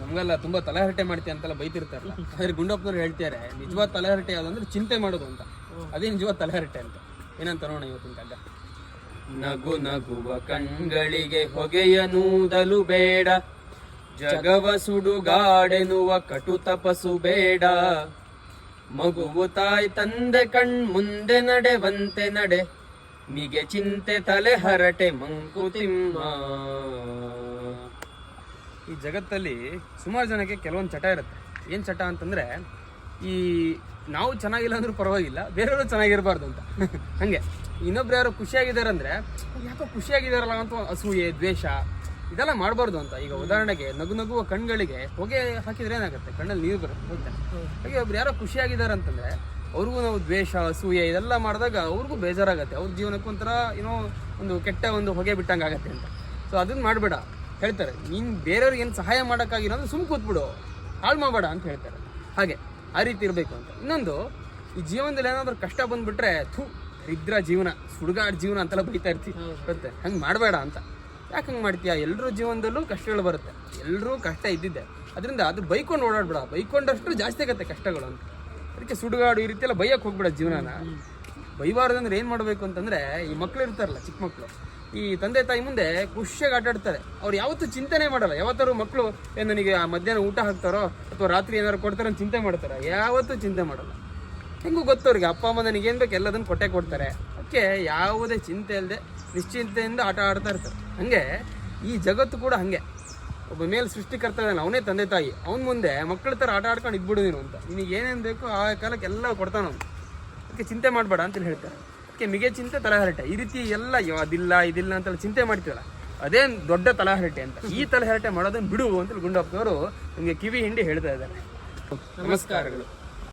ನಮ್ಗೆಲ್ಲ ತುಂಬಾ ತಲೆಹರಟೆ ಮಾಡ್ತೀಯ ಅಂತೆಲ್ಲ ಬೈತಿರ್ತಾರಲ್ಲ. ಆದ್ರೆ ಗುಂಡಪ್ಪನವ್ರು ಹೇಳ್ತಾರೆ ನಿಜವಾದ ತಲೆಹರಟೆ ಯಾವ್ದು ಅಂದ್ರೆ ಚಿಂತೆ ಮಾಡೋದು ಅಂತ. ಅದೇ ನಿಜವಾದ ತಲೆಹರಟೆ ಅಂತ. ಏನಂತ ನೋಡೋಣ ಇವತ್ತಿನ ಕಾಲ ನಗು ನಗುವ ಕಣ್ಗಳಿಗೆ ಹೊಗೆಯ ನೂದಲು ಬೇಡ. ಜಗವ ಸುಡುಗಾಡೆನುವ ಕಟು ತಪಸು ಬೇಡ. ಮಗುವು ತಾಯಿ ತಂದೆ ಕಣ್ ಮುಂದೆ ನಡೆವಂತೆ ನಡೆ. ಮಿಗೆ ಚಿಂತೆ ತಲೆ ಹರಟೆ ಮಂಕುತಿಮ್ಮ ಈ ಜಗತ್ತಲ್ಲಿ ಸುಮಾರು ಜನಕ್ಕೆ ಕೆಲವೊಂದು ಚಟ ಇರುತ್ತೆ. ಏನು ಚಟ ಅಂತಂದರೆ, ಈ ನಾವು ಚೆನ್ನಾಗಿಲ್ಲ ಅಂದ್ರೂ ಪರವಾಗಿಲ್ಲ, ಬೇರೆಯವರು ಚೆನ್ನಾಗಿರಬಾರ್ದು ಅಂತ. ಹಂಗೆ. ಇನ್ನೊಬ್ರು ಯಾರು ಖುಷಿಯಾಗಿದ್ದಾರೆ ಅಂದರೆ ಯಾಕೋ ಖುಷಿಯಾಗಿದ್ದಾರಲ್ಲ ಅಂತ ಅಸೂಯೆ, ದ್ವೇಷ, ಇದೆಲ್ಲ ಮಾಡಬಾರ್ದು ಅಂತ. ಈಗ ಉದಾಹರಣೆಗೆ ನಗು ನಗುವ ಕಣ್ಗಳಿಗೆ ಹೊಗೆ ಹಾಕಿದ್ರೆ ಏನಾಗುತ್ತೆ? ಕಣ್ಣಲ್ಲಿ ನೀರು ಬರುತ್ತೆ? ಹಾಗೆ ಒಬ್ರು ಯಾರೋ ಖುಷಿಯಾಗಿದ್ದಾರೆ ಅಂತಂದರೆ, ಅವ್ರಿಗೂ ನಾವು ದ್ವೇಷ, ಅಸೂಯೆ, ಇದೆಲ್ಲ ಮಾಡಿದಾಗ ಅವ್ರಿಗೂ ಬೇಜಾರಾಗುತ್ತೆ. ಅವ್ರ ಜೀವನಕ್ಕೂ ಒಂಥರ ಏನೋ ಒಂದು ಕೆಟ್ಟ ಒಂದು ಹೊಗೆ ಬಿಟ್ಟಂಗೆ ಆಗುತ್ತೆ ಅಂತ. ಸೊ ಅದನ್ನು ಮಾಡಬೇಡ. ಹೇಳ್ತಾರೆ ನೀನು ಬೇರೆಯವ್ರಿಗೆ ಏನು ಸಹಾಯ ಮಾಡೋಕ್ಕಾಗಿಲ್ಲ ಅಂದ್ರೆ ಸುಮ್ ಕೂತ್ಬಿಡು ಹಾಳು ಮಾಡಬೇಡ ಅಂತ ಹೇಳ್ತಾರೆ. ಹಾಗೆ ಆ ರೀತಿ ಇರಬೇಕು ಅಂತ. ಇನ್ನೊಂದು ಈ ಜೀವನದಲ್ಲಿ ಏನಾದರೂ ಕಷ್ಟ ಬಂದುಬಿಟ್ರೆ ಥೂ ದರಿದ್ರ ಜೀವನ ಸುಡುಗಾಡ್ ಜೀವನ ಅಂತೆಲ್ಲ ಬೈತಾ ಇರ್ತೀವಿ ಬರುತ್ತೆ. ಹಂಗೆ ಮಾಡಬೇಡ ಅಂತ. ಯಾಕೆ ಹಂಗೆ ಮಾಡ್ತೀಯ? ಎಲ್ಲರೂ ಜೀವನದಲ್ಲೂ ಕಷ್ಟಗಳು ಬರುತ್ತೆ. ಎಲ್ಲರೂ ಕಷ್ಟ ಇದ್ದಿದ್ದೆ. ಅದರಿಂದ ಅದು ಬೈಕೊಂಡು ಓಡಾಡ್ಬೇಡ. ಬೈಕೊಂಡಷ್ಟು ಜಾಸ್ತಿ ಆಗುತ್ತೆ ಕಷ್ಟಗಳು ಅಂತ. ಅದಕ್ಕೆ ಸುಡುಗಾಡು ಈ ರೀತಿಯೆಲ್ಲ ಎಲ್ಲ ಬೈಯಕ್ಕೆ ಹೋಗ್ಬೇಡ ಜೀವನನ. ಬೈಬಾರ್ದಂದ್ರೆ ಏನು ಮಾಡಬೇಕು ಅಂತಂದರೆ ಈ ಮಕ್ಕಳು ಇರ್ತಾರಲ್ಲ ಚಿಕ್ಕ ಮಕ್ಕಳು ಈ ತಂದೆ ತಾಯಿ ಮುಂದೆ ಖುಷಿಯಾಗಿ ಆಟ ಆಡ್ತಾರೆ. ಅವ್ರು ಯಾವತ್ತೂ ಚಿಂತೆನೇ ಮಾಡಲ್ಲ. ಯಾವತ್ತಾರು ಮಕ್ಕಳು ಏನು ನನಗೆ ಆ ಮಧ್ಯಾಹ್ನ ಊಟ ಹಾಕ್ತಾರೋ ಅಥವಾ ರಾತ್ರಿ ಏನಾದ್ರು ಕೊಡ್ತಾರೋ ಅಂತ ಚಿಂತೆ ಮಾಡ್ತಾರೆ. ಯಾವತ್ತೂ ಚಿಂತೆ ಮಾಡಲ್ಲ. ಹೆಂಗೂ ಗೊತ್ತು ಅವ್ರಿಗೆ ಅಪ್ಪ ಅಮ್ಮ ನನಗೆ ಏನು ಬೇಕು ಎಲ್ಲದನ್ನು ಕೊಟ್ಟೆ ಕೊಡ್ತಾರೆ. ಅದಕ್ಕೆ ಯಾವುದೇ ಚಿಂತೆ ಇಲ್ಲದೆ ನಿಶ್ಚಿಂತೆಯಿಂದ ಆಟ ಆಡ್ತಾ ಇರ್ತಾರೆ. ಹಂಗೆ ಈ ಜಗತ್ತು ಕೂಡ ಹಾಗೆ. ಒಬ್ಬ ಮೇಲೆ ಸೃಷ್ಟಿಕರ್ತ ಅವನೇ ತಂದೆ ತಾಯಿ. ಅವ್ನ ಮುಂದೆ ಮಕ್ಕಳ ಥರ ಆಟ ಆಡ್ಕೊಂಡು ಇದ್ಬಿಡು ನೀನು ಅಂತ. ನಿನಗೆ ಏನೇನು ಬೇಕು ಆ ಕಾಲಕ್ಕೆ ಎಲ್ಲ ಕೊಡ್ತಾನ ಅದಕ್ಕೆ ಚಿಂತೆ ಮಾಡಬೇಡ ಅಂತೇಳಿ ಹೇಳ್ತಾರೆ. ಅದಕ್ಕೆ ಮಿಗೆ ಚಿಂತೆ ತಲೆಹರಟೆ. ಈ ರೀತಿ ಎಲ್ಲ ಅದಿಲ್ಲ, ಇದಿಲ್ಲ ಅಂತ ಚಿಂತೆ ಮಾಡ್ತೀವಲ್ಲ, ಅದೇ ದೊಡ್ಡ ತಲೆಹರಟೆ ಅಂತ. ಈ ತಲೆಹರಟೆ ಮಾಡೋದನ್ನ ಬಿಡು ಅಂತ ಗುಂಡಪ್ಪನವರು ನಿಮಗೆ ಕಿವಿ ಹಿಂಡಿ ಹೇಳ್ತಾ ಇದ್ದಾರೆ. ನಮಸ್ಕಾರಗಳು.